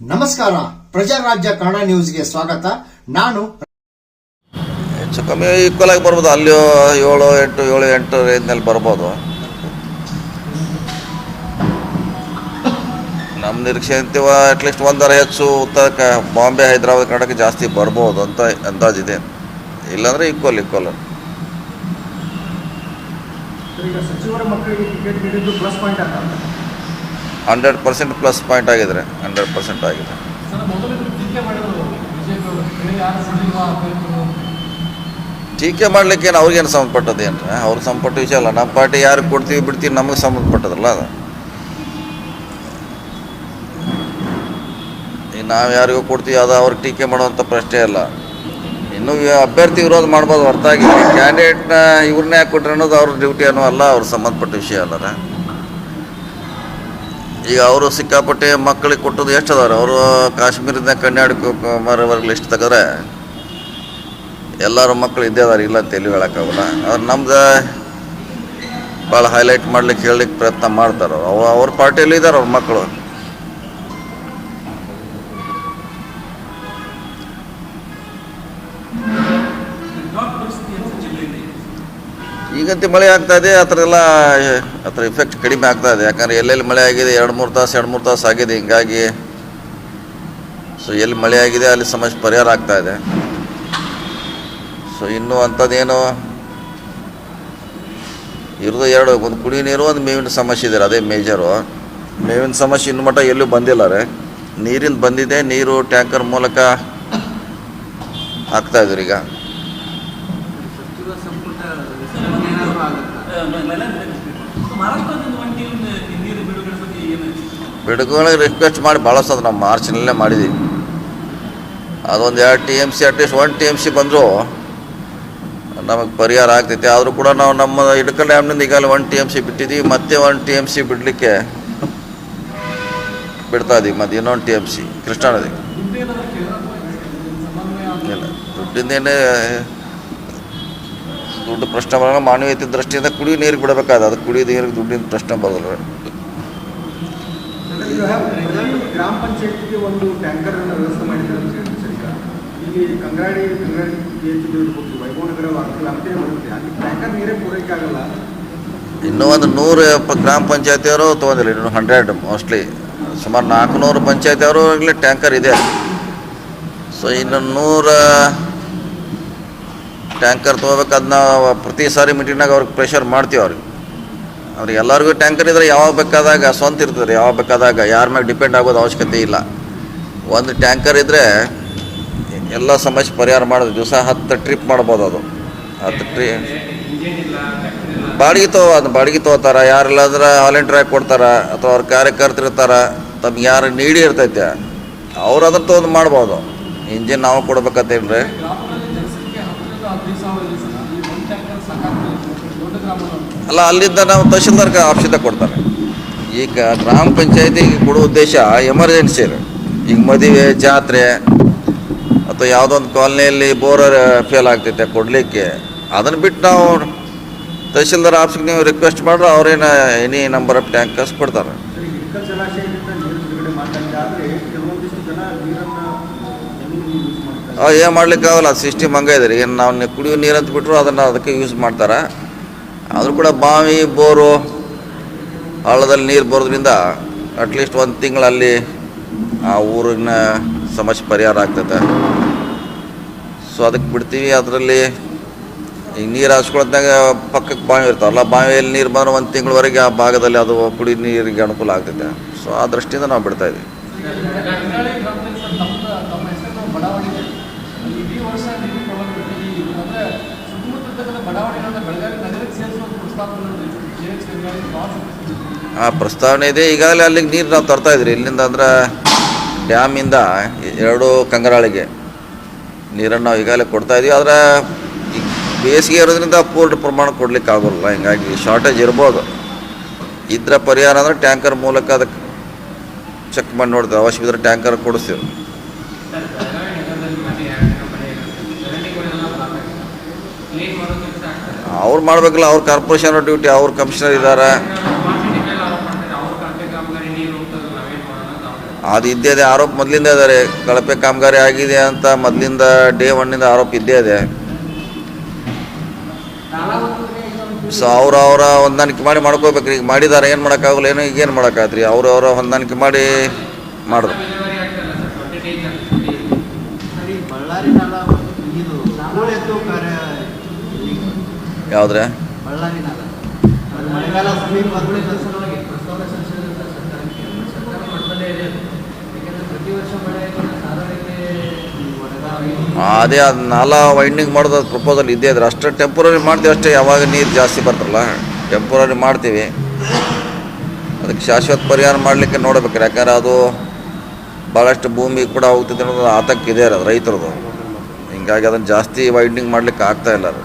ನಮಸ್ಕಾರ, ಪ್ರಜಾರಾಜ್ಯ ಕನ್ನಡ ನ್ಯೂಸ್ಗೆ ಸ್ವಾಗತ. ನಾನು ಹೆಚ್ಚು ಕಮ್ಮಿ ಈಕ್ವಲ್ ಆಗಿ ಬರ್ಬೋದು. ಅಲ್ಲಿ ಏಳು, ಎಂಟು ಏಳು, ಎಂಟು ರೇಂಜ್ನಲ್ಲಿ ಬರ್ಬೋದು. ನಮ್ಮ ನಿರೀಕ್ಷೆ ಅಂತೀವ ಅಟ್ಲೀಸ್ಟ್ ಒಂದರ ಹೆಚ್ಚು ಉತ್ತರ ಕ- ಬಾಂಬೆ, ಹೈದರಾಬಾದ್, ಕರ್ನಾಟಕ ಜಾಸ್ತಿ ಬರ್ಬೋದು ಅಂತ ಅಂದಾಜಿದೆ. ಇಲ್ಲಾಂದ್ರೆ ಈಕ್ವಲ್ ಈಕ್ವಲ್ ಈಗ ಸಚಿವರ ಮಕ್ಕಳಿಗೆ ಟಿಕೆಟ್ ನೀಡಿದ್ದು ಪ್ಲಸ್ ಪಾಯಿಂಟ್ ಅಂತ. ಹಂಡ್ರೆಡ್ ಪರ್ಸೆಂಟ್ ಪ್ಲಸ್ ಪಾಯಿಂಟ್ ಆಗಿದ್ರೆ ಹಂಡ್ರೆಡ್ ಪರ್ಸೆಂಟ್ ಆಗಿದೆ. ಟೀಕೆ ಅವರು. ಮಾಡ್ಲಿಕ್ಕೆ ಏನು ಅವ್ರಿಗೇನು ಸಂಬಂಧಪಟ್ಟದ್ದು ಏನ್ರಿ? ಅವ್ರಿಗೆ ಸಂಬಂಧಪಟ್ಟ ವಿಷಯ ಅಲ್ಲ. ನಮ್ಮ ಪಾರ್ಟಿ ಯಾರಿಗೆ ಕೊಡ್ತೀವಿ ಬಿಡ್ತೀವಿ ನಮಗೆ ಸಂಬಂಧಪಟ್ಟದಲ್ಲ ಅದು. ಈಗ ನಾವು ಯಾರಿಗೂ ಕೊಡ್ತೀವಿ ಅದು ಅವ್ರಿಗೆ ಟೀಕೆ ಮಾಡುವಂಥ ಪ್ರಶ್ನೆ ಇಲ್ಲ ಇನ್ನು ವಿ- ಅಭ್ಯರ್ಥಿ ವಿರೋಧ ಮಾಡ್ಬೋದು, ಹೊರತಾಗಿ. ಕ್ಯಾಂಡಿಡೇಟ್ನ ಇವ್ರನ್ನೇ ಯಾಕೆ ಕೊಟ್ರೆ ಅನ್ನೋದು ಅವ್ರ ಡ್ಯೂಟಿ ಅನ್ನೋ ಅಲ್ಲ, ಅವ್ರ ಸಂಬಂಧಪಟ್ಟ ವಿಷಯ ಅಲ್ಲರ ಈಗ ಅವರು ಸಿಕ್ಕಾಪಟ್ಟೆ ಮಕ್ಕಳಿಗೆ ಕೊಟ್ಟದ್ದು ಎಷ್ಟು ಅದಾರೆ ಅವರು ಕಾಶ್ಮೀರದಿಂದ ಕನ್ಯಾಕುಮಾರಿವರೆಗೆ ಲಿಸ್ಟ್ ತೆಗೆದ್ರೆ ಎಲ್ಲರೂ ಮಕ್ಕಳು ಇದ್ದೇ ಅದಾರ, ಇಲ್ಲ ಅಂತ ಎಲ್ಲಿ ಹೇಳೋಕ್ಕಾಗಲ್ಲ. ಅವ್ರು ನಮ್ದು ಭಾಳ ಹೈಲೈಟ್ ಮಾಡ್ಲಿಕ್ಕೆ ಹೇಳಲಿಕ್ಕೆ ಪ್ರಯತ್ನ ಮಾಡ್ತಾರೆ ಅವ್ರು. ಅವ್ರ ಪಾರ್ಟಿಯಲ್ಲಿ ಇದ್ದಾರೆ ಅವ್ರ ಮಕ್ಕಳು. ಈಗಂತೂ ಮಳೆ ಆಗ್ತಾ ಇದೆ, ಆ ಥರ ಆ ಥರ ಇಫೆಕ್ಟ್ ಕಡಿಮೆ ಆಗ್ತಾ ಇದೆ. ಯಾಕಂದ್ರೆ ಎಲ್ಲೆಲ್ಲಿ ಮಳೆ ಆಗಿದೆ, ಎರಡು ಮೂರು ತಾಸು, ಎರಡು ಮೂರು ತಾಸು ಆಗಿದೆ, ಹಿಂಗಾಗಿ ಸೊ ಎಲ್ಲಿ ಮಳೆ ಆಗಿದೆ, ಅಲ್ಲಿ ಸಮಸ್ಯೆ ಪರಿಹಾರ ಆಗ್ತಾ ಇದೆ. ಸೊ ಇನ್ನೂ ಅಂಥದ್ದೇನು? ಇರೋದು ಎರಡು, ಒಂದು ಕುಡಿ ನೀರು, ಒಂದು ಮೇವಿನ ಸಮಸ್ಯೆ ಇದೆ, ಅದೇ ಮೇಜರು ಮೇವಿನ ಸಮಸ್ಯೆ ಇನ್ನು ಮಟ್ಟ ಎಲ್ಲೂ ಬಂದಿಲ್ಲ ರೀ. ನೀರಿಂದ ಬಂದಿದೆ, ನೀರು, ಟ್ಯಾಂಕರ್ ಮೂಲಕ ಆಗ್ತಾಯಿದ್ರು ಈಗ. ಬಿಡುಗಡೆ ರಿಕ್ವೆಸ್ಟ್ ಮಾಡಿ ಭಾಳ ಸದ ನಾವು ಮಾರ್ಚ್ನಲ್ಲೇ ಮಾಡಿದ್ದೀವಿ ಅದೊಂದು ಎರಡು T M C at least one T M C ಬಂದರು. ನಮಗೆ ಪರಿಹಾರ ಆಗ್ತೈತೆ. ಆದರೂ ಕೂಡ ನಾವು ನಮ್ಮ ಇಡಕಲ್ ಡ್ಯಾಮ್ನಿಂದ ಈಗಾಗಲೇ ಒನ್ ಟಿ ಎಂ ಸಿ ಬಿಟ್ಟಿದ್ದೀವಿ ಮತ್ತೆ ಒನ್ ಟಿ ಎಂ ಸಿ ಬಿಡಲಿಕ್ಕೆ ಬಿಡ್ತಾ ಇದೀವಿ ಮತ್ತು ಇನ್ನೊಂದು ಟಿ ಎಂ ಸಿ ಕೃಷ್ಣಾ ನದಿಗೆ ಸಮನ್ವಯ ಇಲ್ಲ. ದುಡ್ಡಿಂದೇನೆ ದುಡ್ಡು ಪ್ರಶ್ನೆ ಬರೋಲ್ಲ ಮಾನವೀಯತೆ ದೃಷ್ಟಿಯಿಂದ ಕುಡಿಯೋ ನೀರು ಬಿಡಬೇಕಾದ ಅದು ಕುಡಿಯೋ ನೀರಿಗೆ ದುಡ್ಡಿನ ಪ್ರಶ್ನೆ ಬರೋಲ್ಲ. ಗ್ರಾಮ ಪಂಚಾಯತ್ಗೆ ಒಂದು ಟ್ಯಾಂಕರ್ ಅನ್ನು ವ್ಯವಸ್ಥೆ ಮಾಡಿದ್ದಾರೆ ಅಂತ ಹೇಳಿದ್ರು ಸರ್ ಈಗ. ಇಲ್ಲಿ ಕಂಗಾಡಿ ಕಂಗಾಡಿ ಪಿ ವೈಭವನಗರ ವಾರ್ತೆಲ್ಲ ಅಂತೇ ಬರುತ್ತೆ ಅಲ್ಲಿ ಟ್ಯಾಂಕರ್ ನೀರೇ ಪೂರೈಕೆ ಆಗಲ್ಲ? ಇನ್ನೂ ಒಂದು ನೂರು ಗ್ರಾಮ ಪಂಚಾಯತಿಯವರು ತೊಗೊಂಡಿಲ್ಲ ಇನ್ನು ಹಂಡ್ರೆಡ್ ಮೋಸ್ಟ್ಲಿ ಸುಮಾರು ನಾಲ್ಕುನೂರು ಪಂಚಾಯತಿಯವರು ಅವರು ಟ್ಯಾಂಕರ್ ಇದೆ. ಸೊ ಇನ್ನು ನೂರ ಟ್ಯಾಂಕರ್ ತೊಗೋಬೇಕು ಅದನ್ನ ಪ್ರತಿ ಸಾರಿ ಮೀಟಿಂಗ್ನಾಗ ಅವ್ರಿಗೆ ಪ್ರೆಷರ್ ಮಾಡ್ತೀವಿ ಅವ್ರಿಗೆ. ಅವ್ರಿಗೆ ಎಲ್ಲರಿಗೂ ಟ್ಯಾಂಕರ್ ಇದ್ರೆ ಯಾವಾಗ ಬೇಕಾದಾಗ ಸ್ವಂತ ಇರ್ತದೆ, ಯಾವಾಗ ಬೇಕಾದಾಗ ಯಾರ ಮ್ಯಾಗೆ ಡಿಪೆಂಡ್ ಆಗೋದು ಅವಶ್ಯಕತೆ ಇಲ್ಲ. ಒಂದು ಟ್ಯಾಂಕರ್ ಇದ್ದರೆ ಎಲ್ಲ ಸಮಸ್ಯೆ ಪರಿಹಾರ ಮಾಡೋದು, ದಿವಸ ಹತ್ತು ಟ್ರಿಪ್ ಮಾಡ್ಬೋದು ಅದು. ಹತ್ತು ಟ್ರಿ ಬಾಡಿಗೆ ತಗೋ ಅದು ಬಾಡಿಗೆ ತೊಗೋತಾರ ಯಾರಿಲ್ಲ ಅಂದ್ರೆ ವಾಲಂಟಿಯರ್ ಆಗಿ ಕೊಡ್ತಾರ, ಅಥವಾ ಅವ್ರ ಕಾರ್ಯಕರ್ತರು ಇರ್ತಾರ, ತಮ್ಗೆ ಯಾರು ನೀಡಿ ಇರ್ತೈತೆ, ಅವ್ರು ಅದ್ರ ತೊಗೊಂಡು ಮಾಡ್ಬೋದು. ಇಂಜಿನ್ ನಾವು ಕೊಡ್ಬೇಕಂತೇನ್ರಿ ಅಲ್ಲ, ಅಲ್ಲಿಂದ ನಾವು ತಹಶೀಲ್ದಾರ್ ಆಫೀಸಿಂದ ಕೊಡ್ತಾರೆ. ಈಗ ಗ್ರಾಮ ಪಂಚಾಯತಿಗೆ ಕೊಡೋ ಉದ್ದೇಶ ಎಮರ್ಜೆನ್ಸಿ ಈಗ ಮದುವೆ, ಜಾತ್ರೆ, ಅಥವಾ ಯಾವುದೊಂದು ಕಾಲನಿಯಲ್ಲಿ ಬೋರರ್ ಫೇಲ್ ಆಗ್ತೈತೆ ಕೊಡಲಿಕ್ಕೆ, ಅದನ್ನು ಬಿಟ್ಟು ನಾವು ತಹಶೀಲ್ದಾರ್ ಆಫೀಸ್ಗೆ ನೀವು ರಿಕ್ವೆಸ್ಟ್ ಮಾಡ್ರೆ ಅವ್ರೇನು ಎನಿ ನಂಬರ್ ಆಫ್ ಟ್ಯಾಂಕರ್ಸ್ ಕೊಡ್ತಾರೆ. ಏನು ಮಾಡ್ಲಿಕ್ಕೆ ಆಗಲ್ಲ ಸಿಸ್ಟಮ್ ಹಂಗೆ ಇದೆ ಏನು ನಾವು ಕುಡಿಯೋ ನೀರು ಅಂತ ಬಿಟ್ಟರು ಅದನ್ನು ಅದಕ್ಕೆ ಯೂಸ್ ಮಾಡ್ತಾರೆ. ಆದರೂ ಕೂಡ ಬಾವಿ, ಬೋರು ಹಳ್ಳದಲ್ಲಿ ನೀರು ಬರೋದ್ರಿಂದ ಅಟ್ಲೀಸ್ಟ್ ಒಂದು ತಿಂಗಳಲ್ಲಿ ಆ ಊರಿನ ಸಮಸ್ಯೆ ಪರಿಹಾರ ಆಗ್ತೈತೆ. ಸೊ ಅದಕ್ಕೆ ಬಿಡ್ತೀವಿ. ಅದರಲ್ಲಿ ಈಗ ನೀರು ಹಾಸ್ಕೊಳ್ದಾಗ ಪಕ್ಕಕ್ಕೆ ಬಾವಿ ಇರ್ತಾವಲ್ಲ ಬಾವಿಯಲ್ಲಿ ನೀರು ಬಂದ್ರೆ ಒಂದು ತಿಂಗಳವರೆಗೆ ಆ ಭಾಗದಲ್ಲಿ ಅದು ಕುಡಿ ನೀರಿಗೆ ಅನುಕೂಲ ಆಗ್ತೈತೆ. ಸೊ ಆ ದೃಷ್ಟಿಯಿಂದ ನಾವು ಬಿಡ್ತಾ ಇದ್ದೀವಿ ಬಡಾವಣೆ ಆ ಪ್ರಸ್ತಾವನೆ ಇದೆ. ಈಗಾಗಲೇ ಅಲ್ಲಿಗೆ ನೀರು ನಾವು ತರ್ತಾ ಇದ್ರಿ. ಇಲ್ಲಿಂದ ಅಂದ್ರೆ ಡ್ಯಾಮಿಂದ ಎರಡು ಕಂಗರಾಳಿಗೆ ನೀರನ್ನು ನಾವು ಈಗಾಗಲೇ ಕೊಡ್ತಾ ಇದೀವಿ. ಆದರೆ ಬೇಸಿಗೆ ಇರೋದ್ರಿಂದ ಪೂರ್ಣ ಪ್ರಮಾಣ ಕೊಡ್ಲಿಕ್ಕೆ ಆಗೋಲ್ಲ. ಹಿಂಗಾಗಿ ಶಾರ್ಟೇಜ್ ಇರ್ಬೋದು. ಇದ್ರ ಪರಿಹಾರ ಅಂದರೆ ಟ್ಯಾಂಕರ್ ಮೂಲಕ ಅದಕ್ಕೆ ಚೆಕ್ ಮಾಡಿ ನೋಡ್ತೇವೆ. ಅವಶ್ಯ ಇದ್ರೆ ಟ್ಯಾಂಕರ್ ಕೊಡಿಸ್ತೀವಿ ಕ್ಲೀನ್ ಮಾಡೋ ಕೆಲಸ ಆಗ್ತದೆ ಅವ್ರು ಮಾಡಬೇಕಲ್ಲ, ಅವ್ರ ಕಾರ್ಪೊರೇಷನ್ ಡ್ಯೂಟಿ ಅವ್ರ ಕಮಿಷನರ್ ಇದ್ದಾರೆ ಅದು ಇದ್ದೇ ಇದೆ, ಆರೋಪ ಮೊದಲಿಂದ ಇದ್ದಾರೆ ಕಳಪೆ ಕಾಮಗಾರಿ ಆಗಿದೆ ಅಂತ ಮೊದಲಿಂದ ಡೇ ಒನ್ನಿಂದ ಆರೋಪ ಇದ್ದೇ ಇದೆ. ಸೊ ಅವ್ರು ಅವರ ಹೊಂದಾಣಿಕೆ ಮಾಡಿ ಮಾಡ್ಕೋಬೇಕ್ರಿ ಈಗ ಮಾಡಿದ್ದಾರೆ ಏನು ಮಾಡೋಕ್ಕಾಗಲ್ಲ, ಏನು, ಈಗ ಏನು ಮಾಡೋಕ್ಕಾಗ್ತ್ರಿ ಅವ್ರು ಅವರ ಹೊಂದಾಣಿಕೆ ಮಾಡಿ ಮಾಡಿದ್ರು. ಬಳ್ಳಾರಿ ಯಾವುದ್ರೆ? ಅದು ಅದೇ ನಾಲ ವೈಂಡಿಂಗ್ ಮಾಡೋದು ಪ್ರಪೋಸಲ್ ಇದ್ದೇ ಇದ್ರೆ ಅಷ್ಟೇ ಟೆಂಪ್ರರಿ ಮಾಡ್ತೀವಿ ಅಷ್ಟೇ, ಯಾವಾಗ ನೀರು ಜಾಸ್ತಿ ಬರ್ತಲ್ಲ ಟೆಂಪ್ರರಿ ಮಾಡ್ತೀವಿ. ಅದಕ್ಕೆ ಶಾಶ್ವತ ಪರಿಹಾರ ಮಾಡಲಿಕ್ಕೆ ನೋಡಬೇಕು, ಯಾಕಂದ್ರೆ ಅದು ಭಾಳಷ್ಟು ಭೂಮಿ ಕೂಡ ಹೋಗ್ತಿದೆ ಅನ್ನೋದು ಆತಂಕ ರೈತರದು. ಹಿಂಗಾಗಿ ಅದನ್ನು ಜಾಸ್ತಿ ವೈಂಡಿಂಗ್ ಮಾಡ್ಲಿಕ್ಕೆ ಆಗ್ತಾ ಇಲ್ಲ ಅದು.